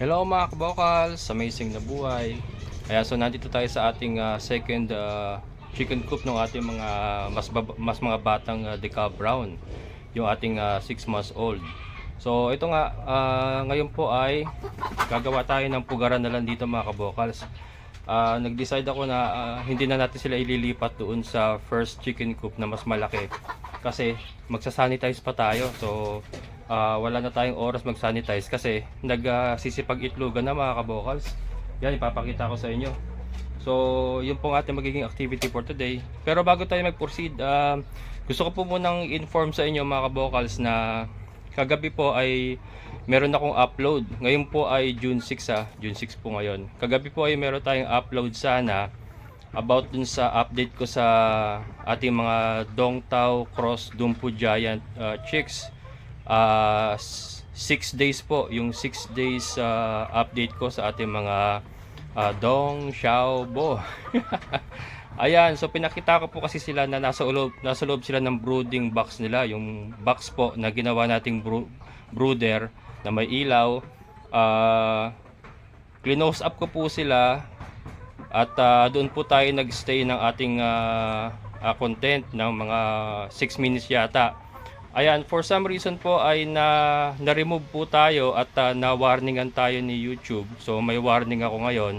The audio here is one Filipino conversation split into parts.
Hello mga kabokals, amazing na buhay. Kaya so nandito tayo sa ating ah, second ah, chicken coop ng ating mga mas mas mga batang uh, decal brown, yung ating 6 months old. So ito nga ah, ngayon po ay gagawa tayo ng pugaran na lang dito mga kabokals. Ah, nag-decide ako na ah, hindi na natin sila ililipat doon sa first chicken coop na mas malaki kasi magsa-sanitize pa tayo. So ah, wala na tayong oras mag-sanitize kasi nagsisipag itlogan na mga kabokals. Yan ipapakita ko sa inyo. So, yun po ang ating magiging activity for today. Pero bago tayo mag-proceed, ah, gusto ko po munang inform sa inyo mga kabokals na kagabi po ay meron akong upload. Ngayon po ay June 6 ah, June 6 po ngayon. Kagabi po ay meron tayong upload sana about dun sa update ko sa ating mga Dongtao Cross Dumpu Giant ah, chicks. Ah, 6 days po, yung 6 days ah, update ko sa ating mga ah, Dong Xiao Bo. Ayan, so pinakita ko po kasi sila na nasa loob, nasa loob sila ng brooding box nila, yung box po na ginawa nating bro- brooder na may ilaw. Ah, clinose up ko po sila at ah, doon po tayo nagstay ng ating ah, ah, content ng mga 6 minutes yata. Ayan, for some reason po ay na na-remove po tayo at ah, na-warningan tayo ni YouTube. So may warning ako ngayon.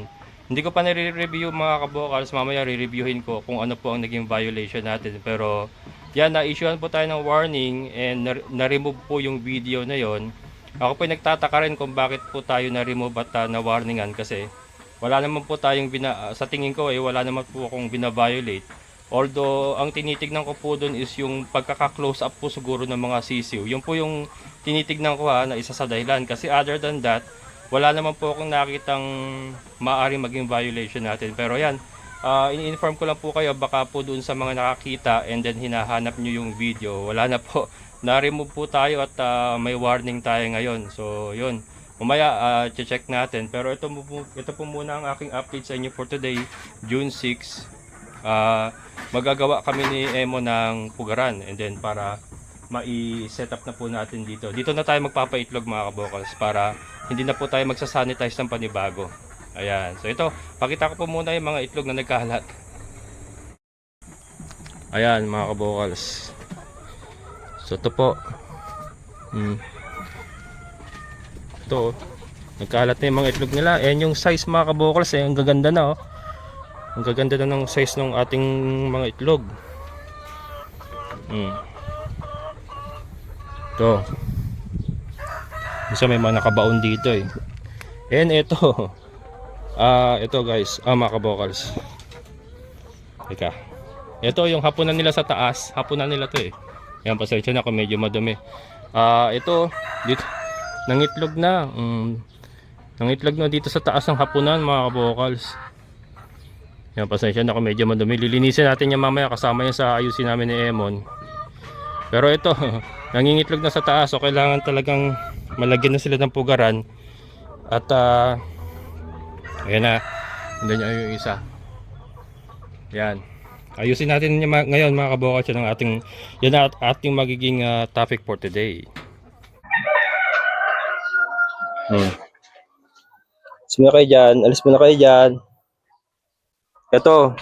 Hindi ko pa nare-review mga kabokals, mamaya re-reviewin ko kung ano po ang naging violation natin. Pero yan, na-issuean po tayo ng warning and na- na-remove po yung video na yon. Ako po nagtataka rin kung bakit po tayo na-remove at ah, na-warningan kasi wala naman po tayong bina, sa tingin ko eh, wala naman po akong bina-violate. Although, ang tinitignan ko po doon is yung pagkaka-close up po siguro ng mga sisiw. Yun po yung tinitignan ko ha, na isa sa dahilan. Kasi other than that, wala naman po akong nakitang maaaring maging violation natin. Pero yan, ah, ini-inform ko lang po kayo, baka po doon sa mga nakakita and then hinahanap nyo yung video, wala na po. Na-remove po tayo at ah, may warning tayo ngayon. So, yun. Umaya, ah, check natin. Pero ito, ito po muna ang aking update sa inyo for today, June 6. Ah, magagawa kami ni Emo ng pugaran and then para mai-set up na po natin dito. Dito na tayo magpapaitlog mga kabokals para hindi na po tayo magsasanitize ng panibago. Ayan. So ito, pakita ko po muna yung mga itlog na nagkahalat. Ayan mga kabokals. So ito po. Hmm. Ito oh. Na yung mga itlog nila. Ayan yung size mga kabokals. Eh. Ang gaganda na oh. Ang gaganda na ng size ng ating mga itlog. Hmm. Ito. Isa may mga nakabaon dito eh. And ito. Ah, ito guys. Ah, mga kabokals. Teka. Ito yung hapunan nila sa taas. Hapunan nila to eh. Yan, pasensya na kung medyo madumi. Ah, ito. Dito. Nangitlog na. Mm, nangitlog na dito sa taas ng hapunan mga kabokals. Yan, pasensya na kung medyo madumi. Lilinisin natin yan mamaya kasama yan sa ayusin namin ni Emon. Pero ito, nangingitlog na sa taas. So, kailangan talagang malagyan na sila ng pugaran. At, ah, ayan na. Andun niya yung isa. Yan. Ayusin natin ma- ngayon mga kabokat yun ang ating, yan at- ating magiging ah, topic for today. Hmm. Na kayo dyan. Alis mo na kayo dyan. Ito.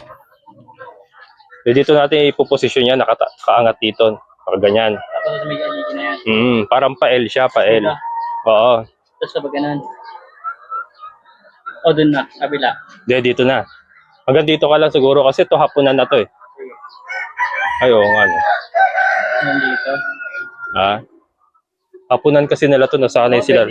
Dito natin ipoposisyon yan. Nakaangat dito. Nakaganyan. Tapos may aligi na yan. Mm, parang pa-L siya, pa-L. Ito. Oo. Tapos kapag ganun. O, dun na. Kabila. Hindi, dito na. Hanggang dito ka lang siguro kasi ito hapunan na to eh. Ay, oo nga. no. Nandito. Ha? Hapunan kasi nila to, nasanay Oh, sila.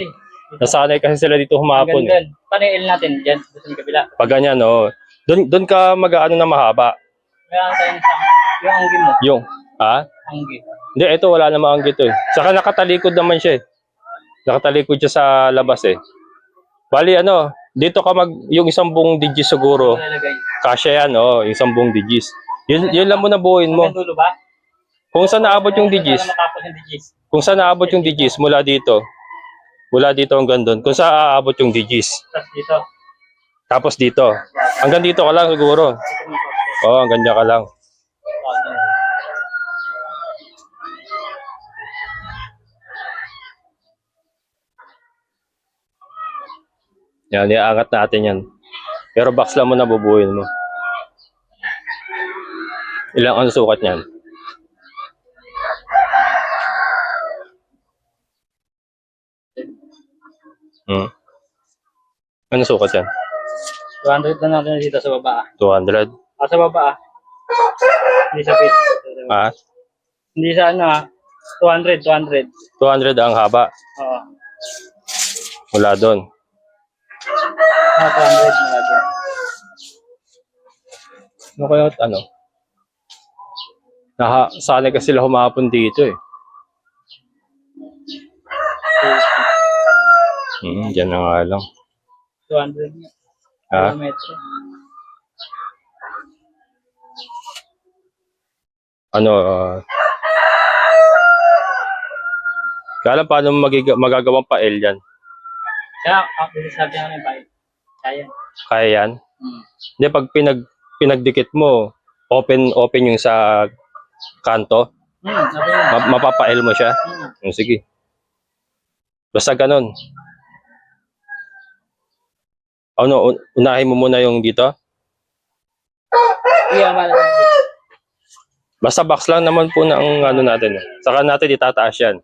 Nasanay kasi sila dito humapon Hanggang eh. dun. Paano yung L natin? Diyan. Sa kabila. Pag ganyan, oo. Doon, doon ka mag-ano na mahaba. Meron tayo ng sa yung anggi mo. Yung, ha? Anggi. Hindi, ito wala namang anggit eh. Saka nakatalikod naman siya eh. Nakatalikod siya sa labas eh. Bali ano, dito ka mag, yung isang buong digis siguro. Kasya yan, oh, yung isang buong digis. Yun, yun lang muna buuin mo. Dulo ba? Kung saan naabot yung digis. kung saan naabot yung digis mula dito, mula dito hanggang doon, kung saan aabot yung digis. Tapos dito. Tapos dito, hanggang dito ka lang siguro. Oo, oh, hanggang dyan ka lang. Yan, iaangat natin yan. Pero box lang mo na bubuhin mo. Ilang ang sukat niyan? Hmm. Ano sukat yan? 200 na natin dito sa baba. ah. 200? Ah, sa baba ah. Hindi sa pit. Ah, Hindi sa ano ah. 200, 200. 200 ang haba. Oo. Mula doon. Ah, 200 na natin. Ano kaya ano? Naha, sanay kasi sila humapon dito eh. Hmm, dyan na nga lang. 200 nga. Ha? Kilometro. Ano, uh, kaya lang paano magiga, magagawang pa L yan? Kaya, ah, hindi sabi nga ng bike. Kaya. Kaya yan? Hmm. Hindi, pag pinag, pinagdikit mo, open open yung sa kanto, Hmm, sabi nga. ma- mapapa-L mo siya. Hmm, sige. Basta ganun. Ano, un- unahin mo muna yung dito? Iya, malaki. Basta box lang naman po ang ano natin. eh. Saka natin itataas yan.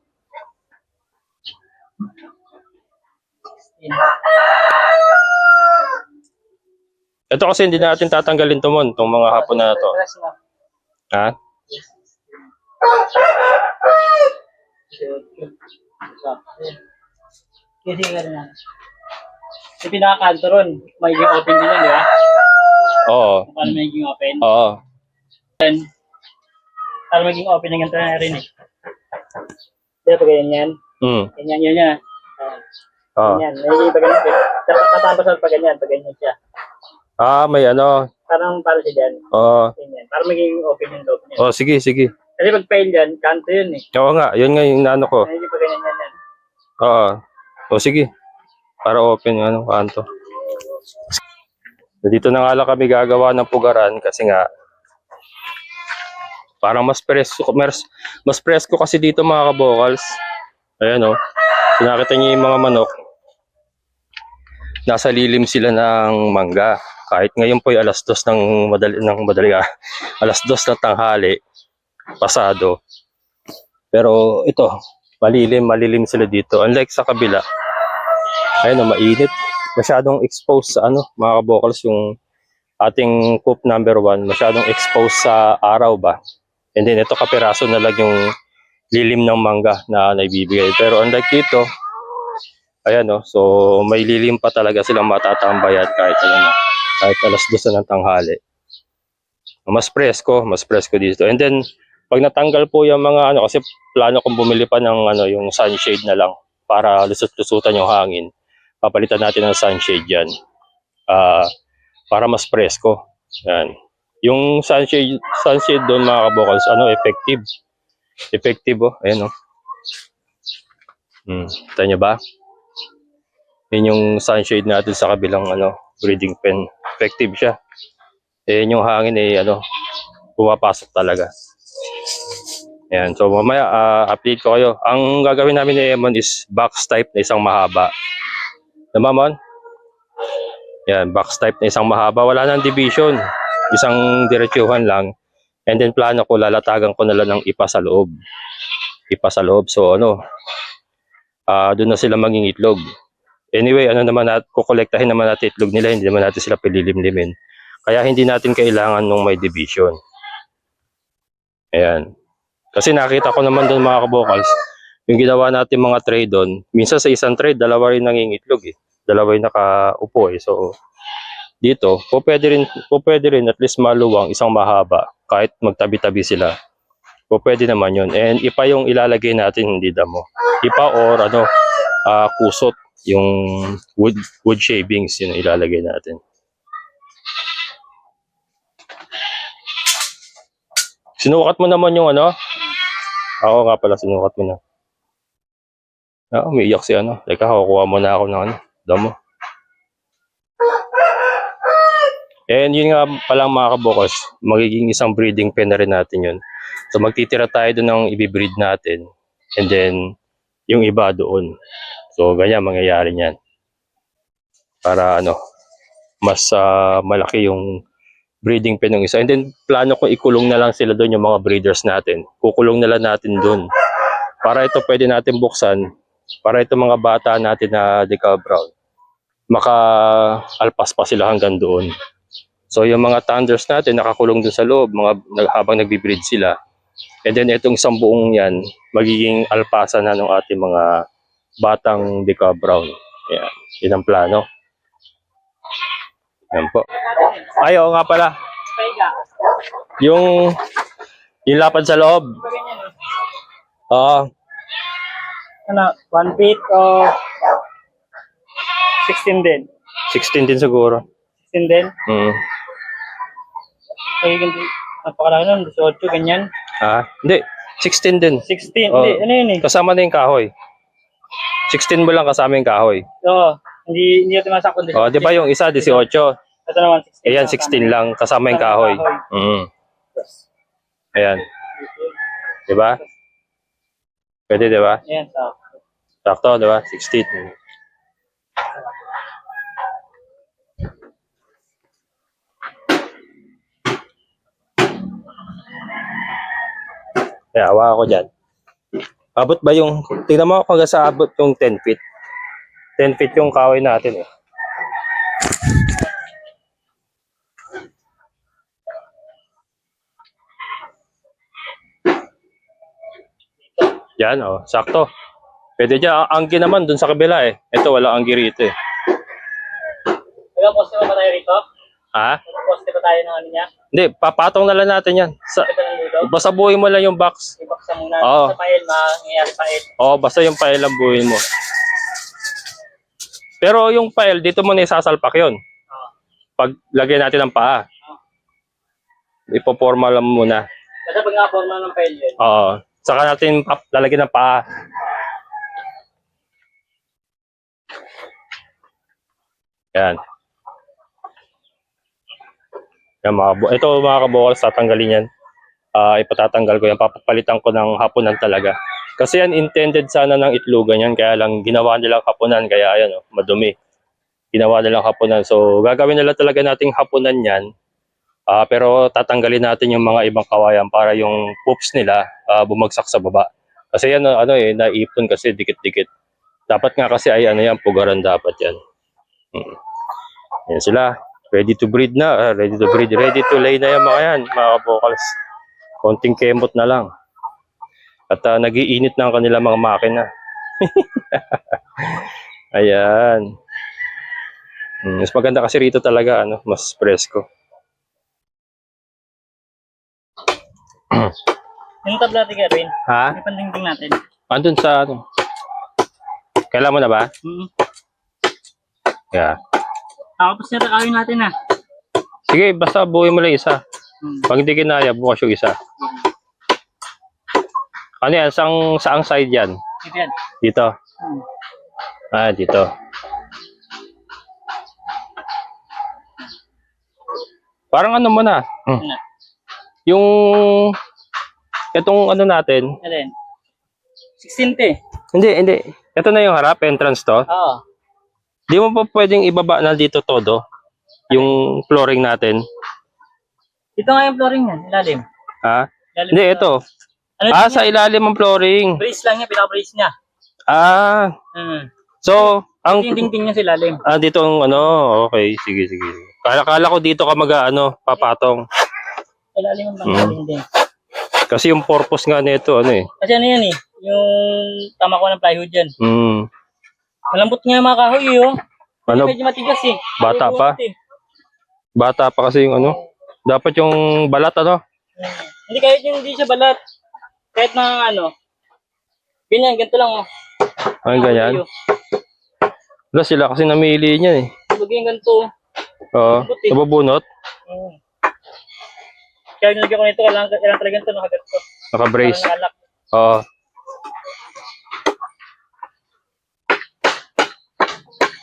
Ito kasi hindi natin tatanggalin to mon, tong mga hapon na to. Ha? Kasi. Yung pinaka-kanto ron, magiging open din yan, di ba? Oo. Paano magiging open. Oo. Then, para maging open yung ganito na rin eh. Di ba, pag ganyan yan? Mm. Ganyan, yun yan. Ah, Oo. Ganyan, magiging pag ganyan. Tapos katapos ang pag ganyan, pag ganyan siya. Ah, may ano. Parang para siya dyan. Oo. Ganyan. Para maging open yung loob niya. Oh, sige, sige. Kasi pag fail dyan, kanto yun eh. Oo nga, yun nga yung naano ko. Magiging pag ganyan yan. yan. Oo. O sige. Para open yung ano, kanto. Dito na nga lang kami gagawa ng pugaran kasi nga parang mas presko mas, mas presko kasi dito mga kabokals. Ayan o. So, nakita niyo yung mga manok. Nasa lilim sila ng mangga. Kahit ngayon po ay alas dos ng madali ng madali ah, alas dos ng tanghali pasado. Pero ito, malilim, malilim sila dito. Unlike sa kabila, ayun o, mainit. Masyadong exposed sa ano, mga kabokals, yung ating coop number one, masyadong exposed sa araw ba. And then ito kapiraso na lang yung lilim ng mangga na naibibigay. Pero unlike dito, ayan o, so may lilim pa talaga silang matatambayan kahit ano na, kahit alas dos na ng tanghali. Mas presko, mas presko dito. And then, pag natanggal po yung mga ano, kasi plano kong bumili pa ng ano, yung sunshade na lang para lusot-lusutan yung hangin. Papalitan natin ng sunshade yan. Ah, para mas presko. Yan. Yung sunshade, sunshade doon mga kabokals, ano, effective. Effective oh. Ayan oh. Hmm. Kita nyo ba? Yan yung sunshade natin sa kabilang ano, breeding pen. Effective siya. Eh, yung hangin eh, ano, pumapasok talaga. Ayan, so mamaya ah, update ko kayo. Ang gagawin namin ni Emon is box type na isang mahaba. Tama, Mon? Yan, box type na isang mahaba. Wala nang division. Isang diretsuhan lang. And then plano ko, lalatagan ko na lang ng ipa sa loob. Ipa sa loob. So ano, ah doon na sila mangingitlog. Anyway, ano naman nat kukolektahin naman natin itlog nila, hindi naman natin sila pililimlimin. Kaya hindi natin kailangan nung may division. Ayan. Kasi nakita ko naman doon mga kabokals, yung ginawa natin mga tray doon, minsan sa isang tray, dalawa rin nangingitlog eh. Dalawa yung nakaupo eh. So, dito, po pwede rin, po pwede rin at least maluwang, isang mahaba, kahit magtabi-tabi sila. Po pwede naman yun. And ipa yung ilalagay natin, hindi damo. Ipa or ano, ah, kusot, yung wood, wood shavings, yun ilalagay natin. Sinukat mo naman yung ano? Ako nga pala, sinukat mo na. Ah, umiiyak si ano. Teka, kukuha mo na ako ng ano. Damo. And yun nga palang mga kabokos, magiging isang breeding pen na rin natin yun. So magtitira tayo doon ng ibibreed natin. And then, yung iba doon. So ganyan mangyayari niyan. para ano mas ah, malaki yung breeding pen ng isa. And then plano ko ikulong na lang sila doon yung mga breeders natin. Kukulong na lang natin doon. Para ito pwede natin buksan. Para ito mga bata natin na decal brown. Maka alpas pa sila hanggang doon. So yung mga thunders natin nakakulong doon sa loob mga habang nagbi-breed sila. And then itong isang buong yan magiging alpasa na ng ating mga batang decal brown. Yan, yun ang plano. Yan po. Ay, oo nga pala. Yung yung lapad sa loob. Oo. Ano, 1 feet o 16 din. 16 din siguro. 16 din. Mm. Magiging napakalaki nun, 18, ganyan. Ah, hindi. 16 din. 16, Oh. hindi, ano yun eh. Kasama na yung kahoy. 16 mo lang kasama yung kahoy. Oo, hindi, hindi natin masakot. Oh, di ba yung isa 18? Ito naman, 16. Ayan 16 lang kasama yung kahoy. Mm. Ayan. Di ba? Pwede, di ba? Ayan, so. Sakto, di ba? 16. Mm. Kaya awa ako dyan. Abot ba yung, tingnan mo kung sa abot yung 10 feet. 10 feet yung kahoy natin eh. Yan oh, sakto. Pwede dyan, ang anggi naman dun sa kabila eh. Ito wala anggi rito eh. Ilang poste ba tayo rito? Ha? Poste pa tayo ng ano niya? Hindi, papatong na lang natin yan. Sa, basta buuin mo lang yung box. Ibaksa muna. Oo. Sa pail, mangyayari pail. Oo, basta yung file lang buuin mo. Pero yung file, dito mo na isasalpak yun. Oo. Pag lagyan natin ng paa. Ipoporma lang muna. Basta pag nga-forma ng pail yun. Oo. Saka natin lalagyan ng paa. Yan. Yan mga Ito mga kabukals, tatanggalin yan. Ah, ipatatanggal ko yan. Papapalitan ko ng hapunan talaga. Kasi yan intended sana ng itlogan yan. Kaya lang ginawa nilang hapunan. Kaya ayan, oh, madumi. Ginawa nilang hapunan. So gagawin nila talaga nating hapunan yan. Ah, pero tatanggalin natin yung mga ibang kawayan para yung poops nila ah, bumagsak sa baba. Kasi yan ano eh naipon kasi dikit-dikit. Dapat nga kasi ay ano yan pugaran dapat yan. Hmm. Yan sila. Ready to breed na, ah, ready to breed, ready to lay na yan mga yan, mga vocals. Konting kemot na lang. At ah, nagiinit na ang kanilang mga makina. Ayan. Hmm, mas maganda kasi rito talaga ano, mas presko. Yung tabla natin, Gavin. Ha? May pandingding natin. Andun sa ano? Kailan mo na ba? Hmm. Yeah. Tapos na kakawin natin ah. Sige, basta buuin mo lang isa. Hmm. Pag hindi kinaya, bukas yung isa. Ano yan? Saang, saang side yan? Ito yan. Dito. Hmm. Ah, dito. Parang ano mo na. Hmm. Ano? Yung itong ano natin. Alin? 16 te. Hindi, hindi. Ito na yung harap, entrance to. Oo. Di mo pa pwedeng ibaba na dito todo. Yung flooring natin. Ito nga yung flooring yan, ilalim. Ha? ilalim Hindi, ito. Ano Ah, sa ilalim ng flooring. Brace lang yan, pinaka-brace niya. Ah, Hmm. so, ang... Dingding niya sa ilalim. Ah, dito ang ano, okay, sige, sige. Kala, kala ko dito ka mag, ano, papatong. Ilalim Hmm. bangka dingding. Kasi yung purpose nga nito, ano eh. Kasi ano yan eh, yung tama ko ng plywood yan. Hmm, Malambot nga yung mga kahoy eh, oh. ano, Medyo matigas eh. Bata Malambot pa? eh. bata pa kasi yung ano. Dapat yung balat, ano. Hmm. Hindi kahit yung hindi siya balat. Kahit mga ano. Ganyan, ganito lang oh. Ang ganyan. Wala sila kasi namili niya eh. oh. Lagyan yung ganito. Oo, Buti. nabubunot, Hmm. Kaya nilagyan ko nito, kailangan, kailangan talaga ito nakaganto. naka-brace. Parang. Oo.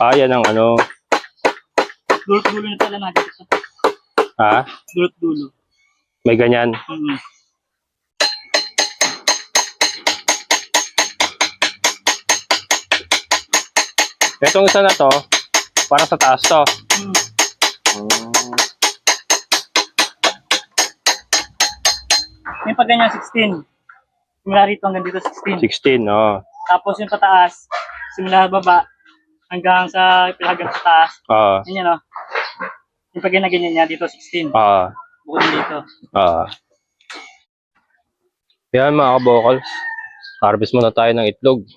Ah, yan ang ano. Dulot-dulo na talaga nakikita. Ha? Dulot-dulo. May ganyan. Hmm. Itong isa na to, Para sa taas to. Hmm. Mm. Yung pag ganyan, 16. Simula rito hanggang dito, 16. 16, oh. Tapos yung pataas, simula baba, hanggang sa hanggang sa taas. Ah, Yan yan, oh. Yung pag ganyan, ganyan niya, dito 16. ah, Bukod dito. ah. Yan mga kabokals. Harvest muna tayo ng itlog.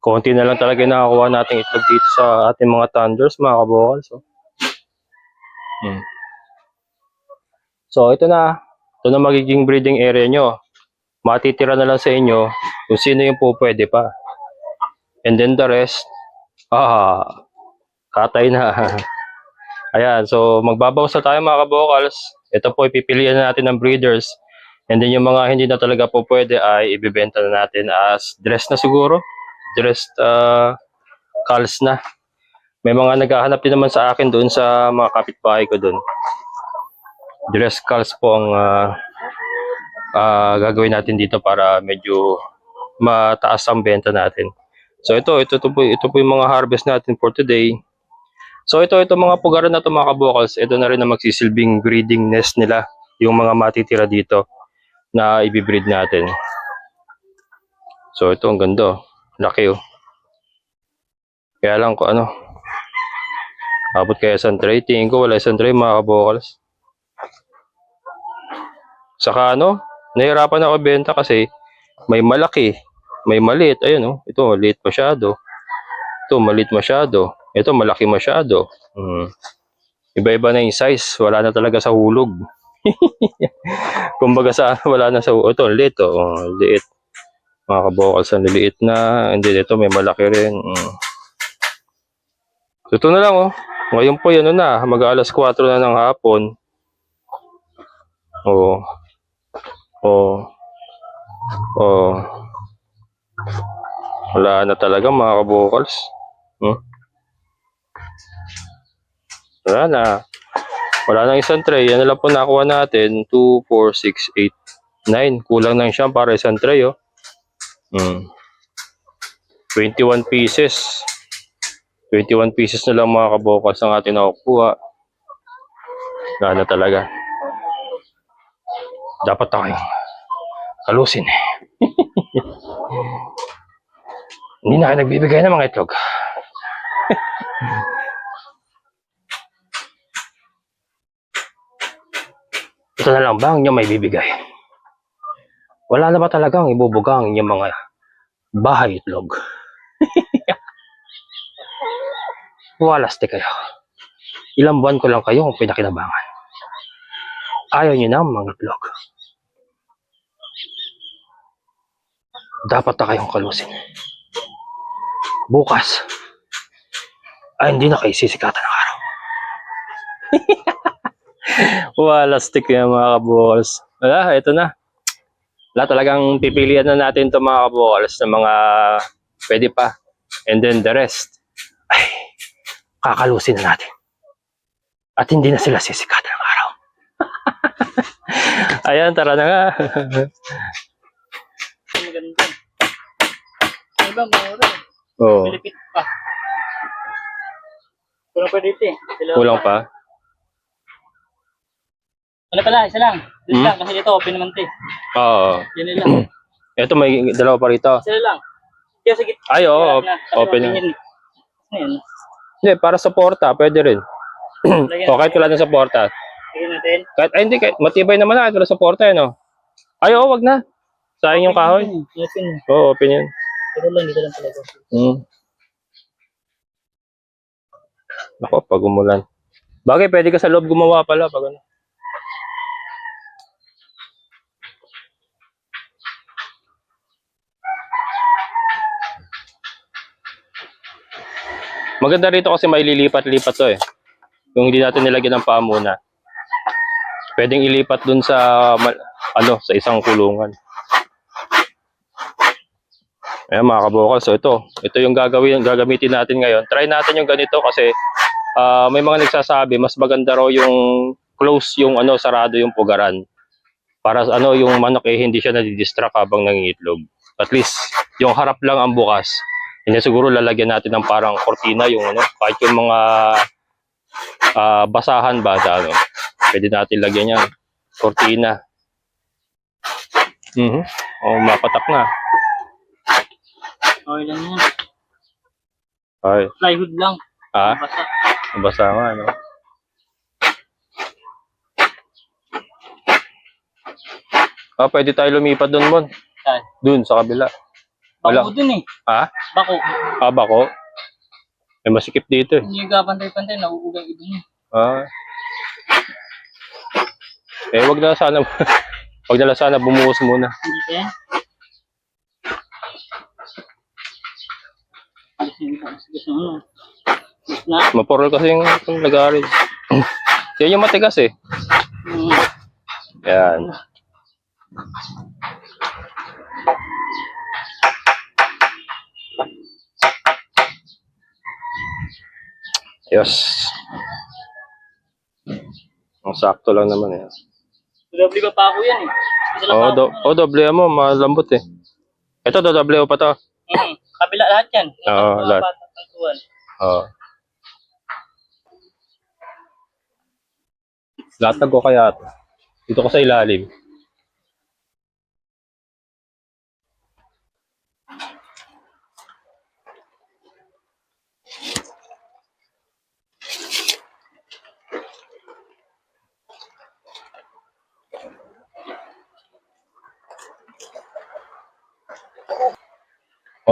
Konti na lang talaga yung nakakuha nating itlog dito sa ating mga thunders mga kabokals. Oh. Hmm. So ito na. Ito na magiging breeding area nyo. Matitira na lang sa inyo kung sino yung po pa. And then the rest, ah, katay na. Ayan, so magbabawas na tayo mga kabokals. Ito po ipipilian na natin ng breeders. And then yung mga hindi na talaga po pwede ay ibibenta na natin as dress na siguro. Dressed uh, calls na. May mga naghahanap din naman sa akin doon sa mga kapitbahay ko doon. Dress calls po ang ah, ah, gagawin natin dito para medyo mataas ang benta natin. So ito, ito, ito, po, ito po yung mga harvest natin for today. So ito, ito mga pugaran na ito mga kabokals, ito na rin ang magsisilbing breeding nest nila, yung mga matitira dito na ibibreed natin. So ito, ang ganda. oh. Laki oh. Kaya lang ko ano, abot kaya isang tray. Tingin ko wala isang tray mga kabokals. Saka ano, nahirapan ako benta kasi may malaki, may maliit. Ayun oh, ito maliit masyado. Ito maliit masyado. Ito malaki masyado. Hmm. Iba-iba na yung size. Wala na talaga sa hulog. Kumbaga sa wala na sa. Ito, liit oh. oh liit. Mga kabokals ang liliit na. And then ito may malaki rin. Hmm. So, ito na lang oh. Ngayon po yan na. Mag-alas 4 na ng hapon. Oh. Oh. Oh. Wala na talaga mga kabokals. Hmm? Wala na. Wala nang isang tray. Yan na lang po nakuha natin. 2, 4, 6, 8, 9. Kulang lang siya para isang tray, oh. Hmm. 21 pieces. 21 pieces na lang mga kabokas ang ating nakukuha. Wala na talaga. Dapat tayong kalusin eh. Hindi na kayo nagbibigay ng mga itlog. Ito na lang ba ang inyong may bibigay? Wala na ba talagang ibubuga ang inyong mga bahay itlog? Walaste kayo. Ilang buwan ko lang kayo ang pinakinabangan. Ayaw niyo na mga itlog. Dapat na kayong kalusin. Bukas, ay hindi na kayo sisikatan ng araw. Wala stick yan mga kabukas. Wala, ito na. Wala talagang pipilian na natin itong mga kabukas ng mga pwede pa. And then the rest, ay, kakalusin na natin. At hindi na sila sisikatan ng araw. Ayan, tara na nga. Ang maganda. Yung iba, mura. Oo, Malipit pa. Kulang pa dito eh. Dalawa kulang pa. Wala pala, isa lang. Dito Hmm? lang, kasi dito open naman ito eh. Oo. Yan na lang. Ito may dalawa pa rito. Isa lang. Kaya sige. Ay, oo. na. Open na. Yan. Yan. Hindi, para sa porta, pwede rin. O, kahit wala na sa porta. Lagyan natin. Kahit, ay, hindi, kahit, matibay naman na, kahit wala sa porta, eh, no? Ay, oo, wag na. Sayang yung kahoy. Open. Oo, open yun. Dito lang, dito lang talaga. Hmm. Ako, pag umulan. Bagay, pwede ka sa loob gumawa pala pag ano. Maganda rito kasi may lilipat-lipat to eh. Yung hindi natin nilagyan ng paa muna. Pwedeng ilipat dun sa ano, sa isang kulungan. Ayan mga kabukal, so ito, ito yung gagawin, gagamitin natin ngayon. Try natin yung ganito kasi ah, may mga nagsasabi mas maganda raw yung close yung ano sarado yung pugaran. Para ano yung manok eh hindi siya nadidistract habang nangingitlog. At least yung harap lang ang bukas Hindi siguro lalagyan natin ng parang kortina yung ano, kahit yung mga ah, basahan ba, sa ano, pwede natin lagyan yan. Kortina. Mhm. Oh, mapatak na. Okay lang yan. Ay, Plywood lang. ah, basa nga, no? Ah, pwede tayo lumipat doon, Mon. Saan? Doon, sa kabila. Wala. Bako dun eh. Ah? Bako. Ah, bako? May masikip dito eh. Hindi nagkapantay-pantay. Nauugay iba niya. Ah. Eh, wag na sana, wag na lang sana bumuhos muna. Hindi kaya. Maporol kasi yung, nag-aaral. Yan yung matigas eh. Hmm. Yan. Yes. Ang sakto lang naman eh. Doble pa pa ako yan eh. Lang Oh, do oh doble mo, malambot eh. Ito, do doble pa to. Mhm. Kabila lahat yan. Oo, lahat. Patuan. Oo. Latag ko kaya to. Dito ko sa ilalim.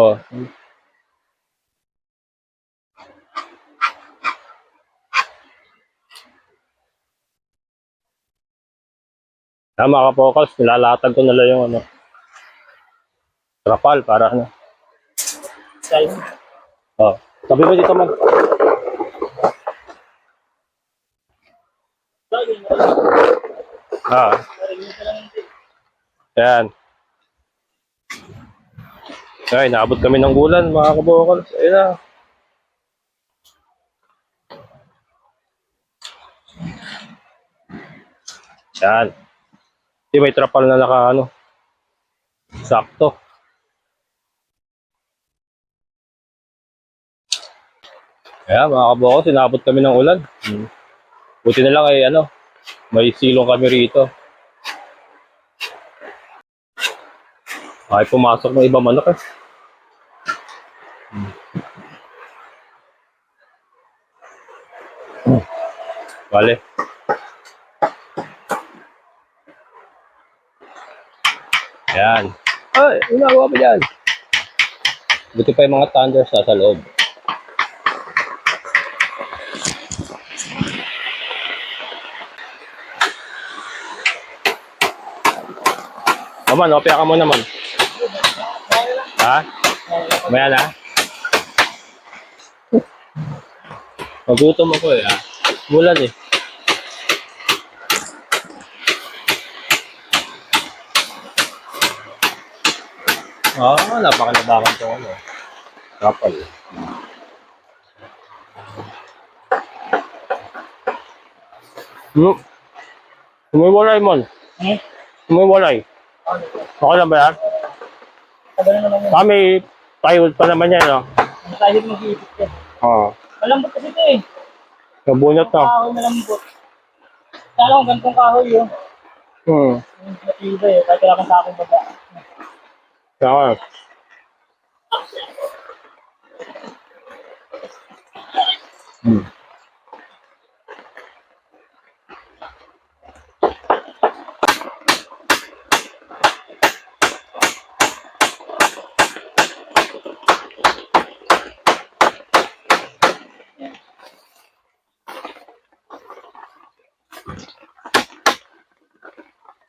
Oh, Tama ka focus, nilalatag ko na lang yung ano. Trapal para ano. Dahil Oh. Sabi mo dito dahil Ah, yan. Ay, naabot kami ng gulan, mga kabokals. Ayun na. Yan. Di may trapal na naka ano. Sakto. Kaya mga kabokals, inabot kami ng ulan. Hmm. Buti na lang ay ano, may silong kami rito. Ay, pumasok ng ibang manok eh. Hmm. Hmm. Vale. Yan. Ay, ginagawa pa dyan. Buti pa yung mga thunders sa sa loob. Naman, opya ka mo naman. Ha? Maya na? Magutom ako eh. Ha? Mulan eh. Ah, napakalabakan to ano. Kapal. Hmm. Umiwalay mon. Hmm? Umiwalay. Okay lang ba yan? Ah, may plywood pa naman yan, no? Dahil mag-iipit yan. Oo. Malambot kasi ito eh. Nabunot na. Kahoy malambot. Kala ko ganitong kahoy yun. Hmm. Yung matibay eh. Kahit wala kang sakong baba. Saka. Hmm.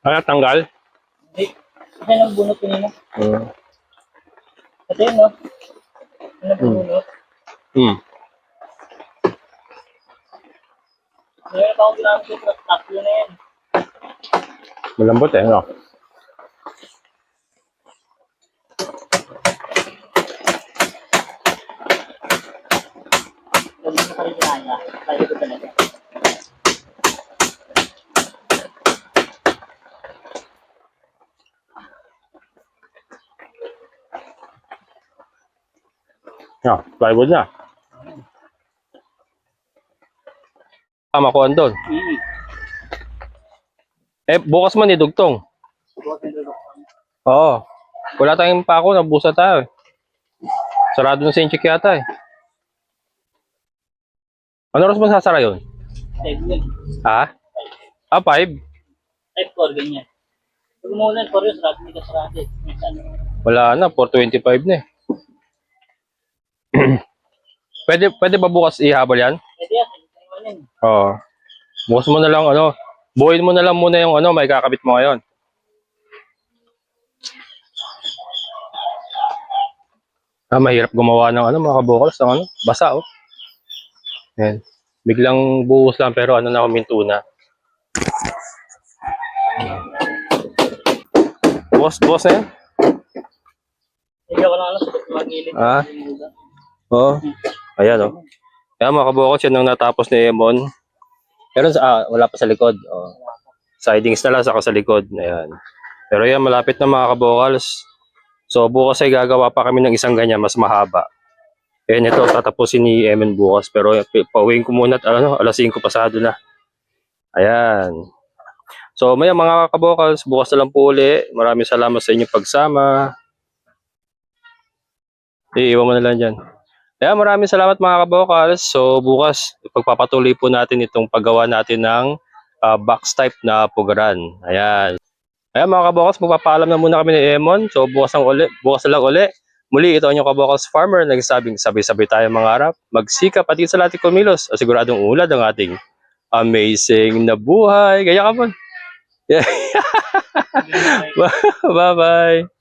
Ano, tanggal? Hindi. Kasi nang bunot kanina. Hmm. Kasi yun no. Ano bunot? Hmm. Meron pa akong ginamit yung truck na yan. Malambot eh, no? Lagi mo sa ginaya. Lagi ko talaga. Ah, plywood na. Tama ko doon. Mm. Eh, bukas man idugtong. Oo. Wala tayong pako, nabusa tayo. eh. Sarado na sa inchik yata eh. Ano oras masasara yun? Type yun. Ha? Ah, 5? Type 4, ganyan. Pag umulan, 4 yun, sarado ni kasarado eh. Minsan, Wala na, 425 na eh. pwede, pwede ba bukas ihabol yan? pwede yan. Oo. Bukas mo na lang, ano, buuin mo na lang muna yung ano, may kakabit mo ngayon. Ah, mahirap gumawa ng ano, mga kabukals, ng ano, basa, oh. Yan. Biglang buhos lang, pero ano na, huminto na. Boss, boss na yan? Hindi ako ano, sa magilid. Ah. Oo. Ayan, oh. Kaya mga kabukals, yan ang natapos ni Emon. Pero ah, wala pa sa likod. Oh. Sidings na lang saka sa likod. Ayan. Pero yan, malapit na mga kabukals. So bukas ay gagawa pa kami ng isang ganyan, mas mahaba. Ayan ito, tatapusin ni Emin bukas. Pero pauwiin ko muna at ano, alas 5 pasado na. Ayan. So maya mga kabukals, bukas na lang po uli. Maraming salamat sa inyong pagsama. Iiwan mo na lang dyan. Kaya maraming salamat mga kabokals. So bukas, pagpapatuloy po natin itong paggawa natin ng ah, box type na pugaran. Ayan. Ayan mga kabokals, magpapaalam na muna kami ni Emon. So bukas, ang uli, bukas lang uli. Muli, ito ang inyong kabokals farmer. Nagsabing sabay-sabay tayo mangarap. Magsikap at sa lahat kumilos. O siguradong ulad ang ating amazing na buhay. Kaya ka po. Yeah. Bye-bye.